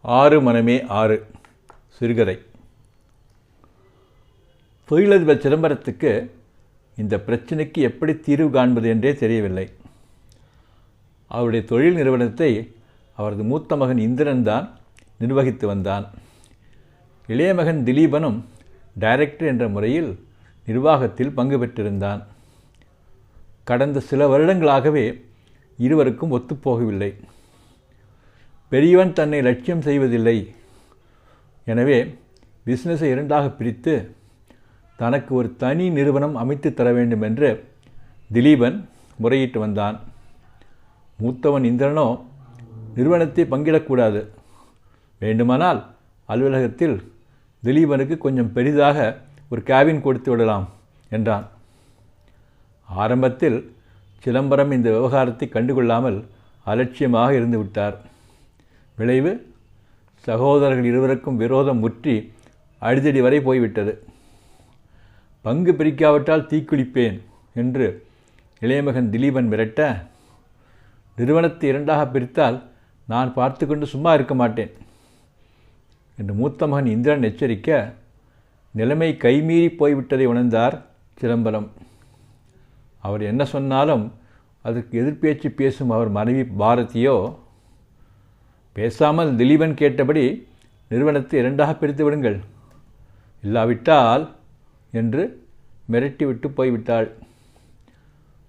ஆறு மனமே ஆறு. சிறுகதை. தொழிலதிபர் சிதம்பரத்துக்கு இந்த பிரச்சனைக்கு எப்படி தீர்வு காண்பது என்றே தெரியவில்லை. அவருடைய தொழில் நிறுவனத்தை அவரது மூத்த மகன் இந்திரன் தான் நிர்வகித்து வந்தான். இளைய மகன் திலீபனும் டைரக்டர் என்ற முறையில் நிர்வாகத்தில் பங்கு பெற்றிருந்தான். கடந்த சில வருடங்களாகவே இருவருக்கும் ஒத்துப்போகவில்லை. பெரியவன் தன்னை லட்சியம் செய்வதில்லை. எனவே பிஸ்னஸை இரண்டாக பிரித்து தனக்கு ஒரு தனி நிறுவனம் அமைத்து தர வேண்டும் என்று திலீபன் முறையிட்டு வந்தான். மூத்தவன் இந்திரனோ நிறுவனத்தை பங்கிடக்கூடாது. வேண்டுமானால் அலுவலகத்தில் திலீபனுக்கு கொஞ்சம் பெரிதாக ஒரு கேபின் கொடுத்து விடலாம் என்றான். ஆரம்பத்தில் சிதம்பரம் இந்த விவகாரத்தை கண்டுகொள்ளாமல் அலட்சியமாக இருந்துவிட்டார் விளைவு சகோதரர்கள் இருவருக்கும் விரோதம் முற்றி அடிதடி வரை போய்விட்டது. பங்கு பிரிக்காவிட்டால் தீக்குளிப்பேன் என்று இளையமகன் திலீபன் விரட்ட நிறுவனத்தை இரண்டாக பிரித்தால் நான் பார்த்து கொண்டு சும்மா இருக்க மாட்டேன் என்று மூத்த மகன் இந்திரன் எச்சரிக்க நிலைமை கைமீறி போய்விட்டதை உணர்ந்தார் சிதம்பரம். அவர் என்ன சொன்னாலும் அதற்கு எதிர்பேச்சு பேசும் அவர் மனைவி பாரதியோ பேசாமல் திலீபன் கேட்டபடி நிறுவனத்தை இரண்டாக பிரித்து விடுங்கள். இல்லாவிட்டால் என்று மிரட்டிவிட்டு போய்விட்டாள்.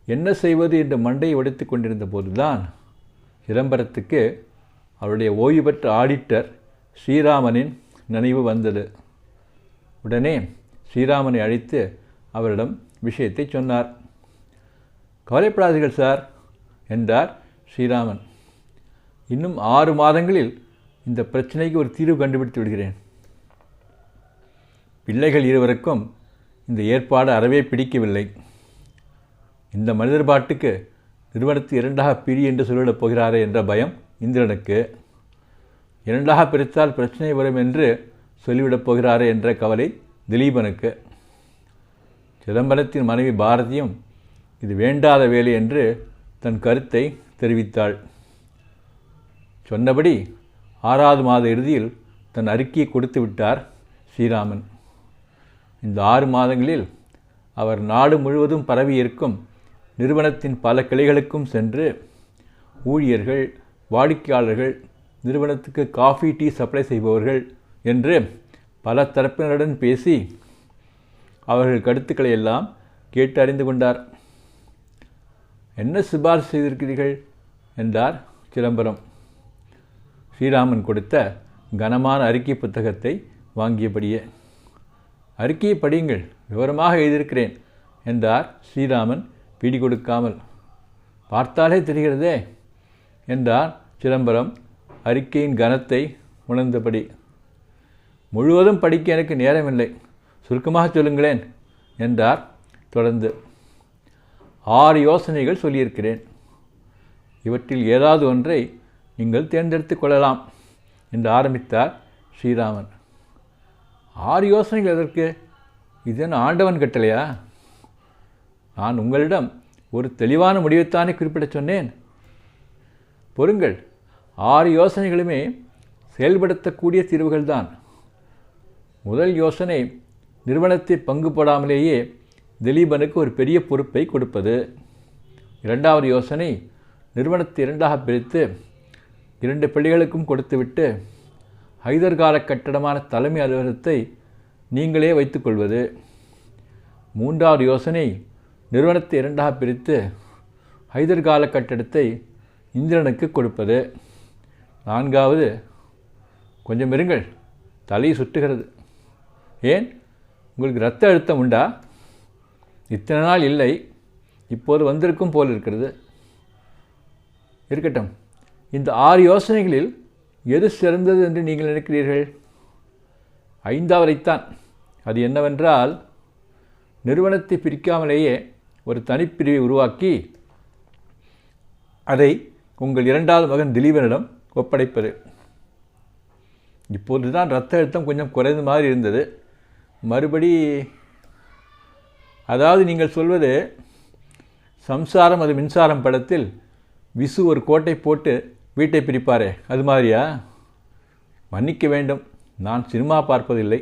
என்ன செய்வது என்று மண்டையை உடைத்து கொண்டிருந்த போதுதான் சிதம்பரத்துக்கு அவருடைய ஓய்வு பெற்ற ஆடிட்டர் ஸ்ரீராமனின் நினைவு வந்தது. உடனே ஸ்ரீராமனை அழைத்து அவரிடம் விஷயத்தை சொன்னார். கவலைப்படாதீர்கள் சார் என்றார் ஸ்ரீராமன். இன்னும் ஆறு மாதங்களில் இந்த பிரச்சனைக்கு ஒரு தீர்வு கண்டுபிடித்து விடுகிறேன். பிள்ளைகள் இருவருக்கும் இந்த ஏற்பாடு அறவே பிடிக்கவில்லை. இந்த மனிதர் பாட்டுக்கு நிறுவனத்தை இரண்டாக பிரி என்று சொல்லிடப் போகிறாரே என்ற பயம் இந்திரனுக்கு. இரண்டாக பிரித்தால் பிரச்சனை வரும் என்று சொல்லிவிடப் போகிறாரே என்ற கவலை திலீபனுக்கு. சிதம்பரத்தின் மனைவி பாரதியும் இது வேண்டாத வேலை என்று தன் கருத்தை தெரிவித்தாள். சொன்னபடி ஆறாவது மாத இறுதியில் தன் அறிக்கையை கொடுத்து விட்டார் ஸ்ரீராமன். இந்த ஆறு மாதங்களில் அவர் நாடு முழுவதும் பரவி இருக்கும் நிறுவனத்தின் பல கிளைகளுக்கும் சென்று ஊழியர்கள் வாடிக்கையாளர்கள் நிறுவனத்துக்கு காஃபி டீ சப்ளை செய்பவர்கள் என்று பல தரப்பினருடன் பேசி அவர்கள் கருத்துக்களை எல்லாம் கேட்டு அறிந்து கொண்டார். என்ன சிபாரிசு செய்திருக்கிறீர்கள்? என்றார் சிதம்பரம். ஸ்ரீராமன் கொடுத்த கனமான அறிக்கை புத்தகத்தை வாங்கியபடியே. அறிக்கையை படியுங்கள் விவரமாக எழுதியிருக்கிறேன் என்றார் ஸ்ரீராமன் பிடி கொடுக்காமல். பார்த்தாலே தெரிகிறதே என்றார் சிதம்பரம் அறிக்கையின் கனத்தை உணர்ந்தபடி. முழுவதும் படிக்க எனக்கு நேரமில்லை சுருக்கமாக சொல்லுங்களேன் என்றார் தொடர்ந்து. ஆறு யோசனைகள் சொல்லியிருக்கிறேன். இவற்றில் ஏதாவது ஒன்றை நீங்கள் தேர்ந்தெடுத்து கொள்ளலாம் என்று ஆரம்பித்தார் ஸ்ரீராமன். ஆறு யோசனைகள் எதற்கு? இது என்ன ஆண்டவன் கட்டளையா? நான் உங்களிடம் ஒரு தெளிவான முடிவைத்தானே குறிப்பிட சொன்னேன். பொறுங்கள் ஆறு யோசனைகளுமே செயல்படுத்தக்கூடிய தீர்வுகள் தான். முதல் யோசனை நிறுவனத்தை பங்கு போடாமலேயே திலீபனுக்கு ஒரு பெரிய பொறுப்பை கொடுப்பது. இரண்டாவது யோசனை நிறுவனத்தை இரண்டாக பிரித்து இரண்டு பிள்ளைகளுக்கும் கொடுத்துவிட்டு ஹைதர்கால கட்டடமான தலைமை அலுவலகத்தை நீங்களே வைத்துக்கொள்வது. மூன்றாவது யோசனை நிறுவனத்தை இரண்டாக பிரித்து ஹைதர்கால கட்டடத்தை இந்திரனுக்கு கொடுப்பது. நான்காவது கொஞ்சம் இருங்கள் தலை சுட்டுகிறது ஏன்? உங்களுக்கு இரத்த அழுத்தம் உண்டா? இத்தனை நாள் இல்லை இப்போது வந்திருக்கும் போல் இருக்கிறது. இருக்கட்டும். இந்த ஆறு யோசனைகளில் எது சிறந்தது என்று நீங்கள் நினைக்கிறீர்கள்? ஐந்தாவதைத்தான். அது என்னவென்றால் நிறுவனத்தை பிரிக்காமலேயே ஒரு தனிப்பிரிவை உருவாக்கி அதை உங்கள் இரண்டாவது மகன் திலீபனிடம் ஒப்படைப்பது. இப்போது தான் ரத்த அழுத்தம் கொஞ்சம் குறைந்த மாதிரி இருந்தது. மறுபடி அதாவது நீங்கள் சொல்வது சம்சாரம் அது மின்சாரம் படத்தில் விசு ஒரு கோட்டை போட்டு வீட்டை பிரிப்பாரே அது மாதிரியா? மன்னிக்க வேண்டும். நான் சினிமா பார்ப்பதில்லை.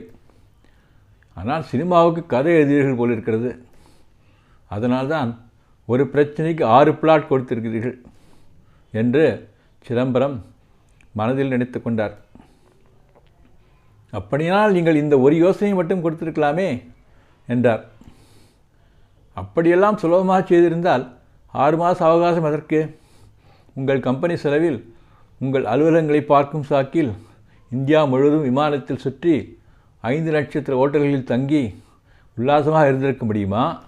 ஆனால் சினிமாவுக்கு கதை எழுதியீர்கள் போல் இருக்கிறது. அதனால்தான் ஒரு பிரச்சனைக்கு ஆறு பிளாட் கொடுத்திருக்கிறீர்கள் என்று சிதம்பரம் மனதில் நினைத்து கொண்டார். அப்படியானால் நீங்கள் இந்த ஒரு யோசனை மட்டும் கொடுத்திருக்கலாமே? என்றார். அப்படியெல்லாம் சுலபமாக செய்திருந்தால் ஆறு மாத அவகாசம் எதற்கு? உங்கள் கம்பெனி செலவில் உங்கள் அலுவலகங்களை பார்க்கும் சாக்கில் இந்தியா முழுவதும் விமானத்தில் சுற்றி ஐந்து நட்சத்திர ஓட்டல்களில் தங்கி உல்லாசமாக இருந்திருக்க முடியுமா?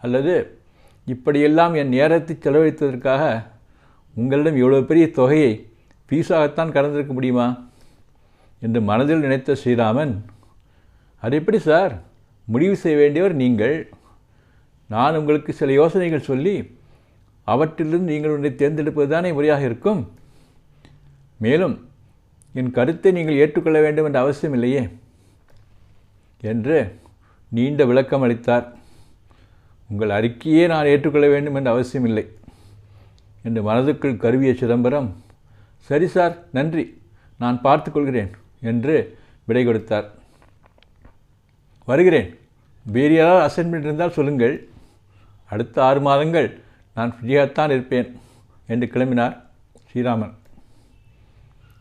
அல்லது இப்படியெல்லாம் என் நேரத்தை செலவழித்ததற்காக உங்களிடம் இவ்வளோ பெரிய தொகையை ஃபீஸாகத்தான் கடந்திருக்க முடியுமா? என்று மனதில் நினைத்த ஸ்ரீராமன் அது எப்படி சார்? முடிவு செய்ய வேண்டியவர் நீங்கள். நான் உங்களுக்கு சில யோசனைகள் சொல்லி அவற்றிலிருந்து நீங்கள் ஒன்றை தேர்ந்தெடுப்பது தானே முறையாக இருக்கும்? மேலும் என் கருத்தை நீங்கள் ஏற்றுக்கொள்ள வேண்டும் என்ற அவசியம் இல்லையே? என்று நீண்ட விளக்கம் அளித்தார். உங்கள் அறிக்கையே நான் ஏற்றுக்கொள்ள வேண்டும் என்ற அவசியமில்லை என்று மனதுக்குள் கருவிய சிதம்பரம் சரி சார் நன்றி நான் பார்த்துக்கொள்கிறேன் என்று விடை கொடுத்தார். வருகிறேன். வேறு யாராவது அசைன்மெண்ட் இருந்தால் சொல்லுங்கள். அடுத்த ஆறு மாதங்கள் நான் ஃப்ரீயாகத்தான் இருப்பேன் என்று கிளம்பினார் ஸ்ரீராமன்.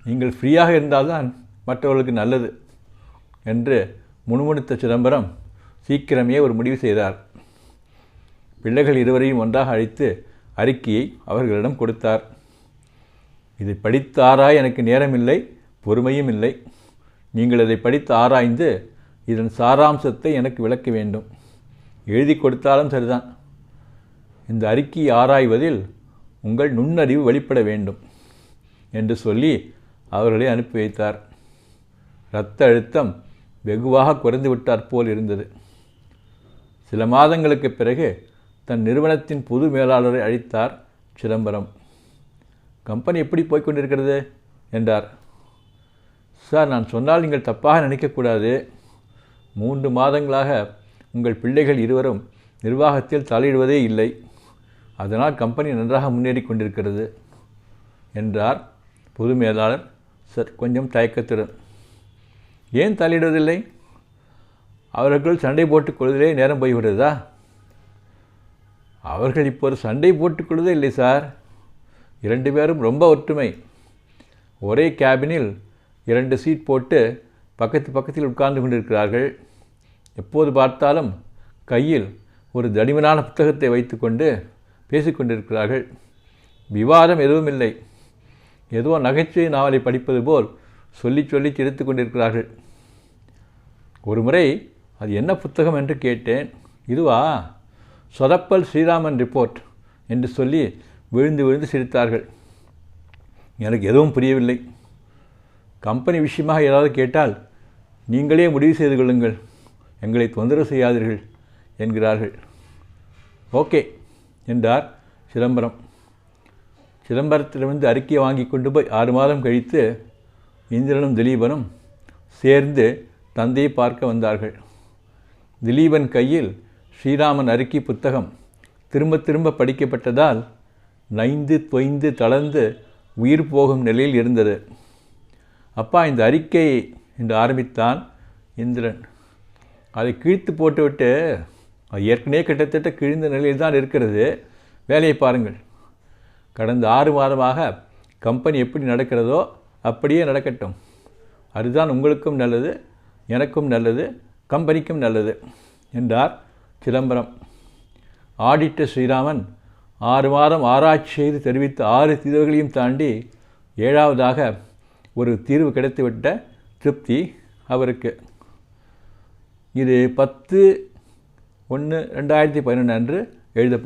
நீங்கள் ஃப்ரீயாக இருந்தால்தான் மற்றவர்களுக்கு நல்லது என்று முணுமுணுத்த சிதம்பரம் சீக்கிரமே ஒரு முடிவு செய்தார். பிள்ளைகள் இருவரையும் ஒன்றாக அழைத்து அறிக்கையை அவர்களிடம் கொடுத்தார். இதை படித்து ஆராய எனக்கு நேரமில்லை பொறுமையும் இல்லை. நீங்கள் இதை படித்து ஆராய்ந்து இதன் சாராம்சத்தை எனக்கு விளக்க வேண்டும். எழுதி கொடுத்தாலும் சரிதான். இந்த அறிக்கையை ஆராய்வதில் உங்கள் நுண்ணறிவு வெளிப்பட வேண்டும் என்று சொல்லி அவர்களை அனுப்பி வைத்தார். இரத்த அழுத்தம் வெகுவாக குறைந்து விட்டார் போல் இருந்தது. சில மாதங்களுக்கு பிறகு தன் நிறுவனத்தின் பொது மேலாளரை அழைத்தார் சிதம்பரம். கம்பெனி எப்படி போய்கொண்டிருக்கிறது என்றார். சார் நான் சொன்னால் நீங்கள் தப்பாக நினைக்கக்கூடாது. மூன்று மாதங்களாக உங்கள் பிள்ளைகள் இருவரும் நிர்வாகத்தில் தலையிடுவதே இல்லை. அதனால் கம்பெனி நன்றாக முன்னேறி கொண்டிருக்கிறது என்றார் பொது மேலாளர் சார் கொஞ்சம் தயக்கத்துடன். ஏன் தலையிடுவதில்லை அவர்கள் சண்டை போட்டுக்கொள்வதிலே நேரம் போய்விடுறதா அவர்கள் இப்போது சண்டை போட்டுக்கொள்வதே இல்லை சார். இரண்டு பேரும் ரொம்ப ஒற்றுமை. ஒரே கேபினில் இரண்டு சீட் போட்டு பக்கத்து பக்கத்தில் உட்கார்ந்து கொண்டிருக்கிறார்கள். எப்போது பார்த்தாலும் கையில் ஒரு தடிமனான புத்தகத்தை வைத்துக்கொண்டு பேசிக்கொண்டிருக்கிறார்கள். விவாதம் எதுவும் இல்லை ஏதோ நகைச்சுவை நாவலை படிப்பது போல் சொல்லி சொல்லி சிரித்து கொண்டிருக்கிறார்கள். ஒரு முறை அது என்ன புத்தகம் என்று கேட்டேன். இதுவா? சொதப்பல் ஸ்ரீராமன் ரிப்போர்ட் என்று சொல்லி விழுந்து விழுந்து சிரித்தார்கள். எனக்கு எதுவும் புரியவில்லை. கம்பெனி விஷயமாக ஏதாவது கேட்டால் நீங்களே முடிவு செய்து கொள்ளுங்கள். எங்களை தொந்தரவு செய்யாதீர்கள் என்கிறார்கள். ஓகே. என்றார் சிதம்பரம். சிதம்பரத்திலிருந்து அறிக்கையை வாங்கி கொண்டு போய் ஆறு மாதம் கழித்து இந்திரனும் திலீபனும் சேர்ந்து தந்தையை பார்க்க வந்தார்கள். திலீபன் கையில் ஸ்ரீராமன் அறிக்கை புத்தகம் திரும்ப திரும்ப படிக்கப்பட்டதால் நைந்து தொய்ந்து தளர்ந்து உயிர் போகும் நிலையில் இருந்தது. அப்பா இந்த அறிக்கை என்று ஆரம்பித்தான் இந்திரன். அதை கிழித்து போட்டுவிட்டு ஏற்கனவே கிட்டத்தட்ட கிழிந்த நிலையில் தான் இருக்கிறது. வேலையை பாருங்கள். கடந்த ஆறு மாதமாக கம்பெனி எப்படி நடக்கிறதோ அப்படியே நடக்கட்டும். அதுதான் உங்களுக்கும் நல்லது எனக்கும் நல்லது கம்பெனிக்கும் நல்லது என்றார் சிதம்பரம். ஆடிட்டர் ஸ்ரீராமன் ஆறு மாதம் ஆராய்ச்சி செய்து தெரிவித்த ஆறு தீர்வுகளையும் தாண்டி ஏழாவதாக ஒரு தீர்வு கிடைத்துவிட்ட திருப்தி அவருக்கு. இது பத்து ஒன்று ரெண்டாயிரத்தி பதினொன்று அன்று எழுதப்பட்ட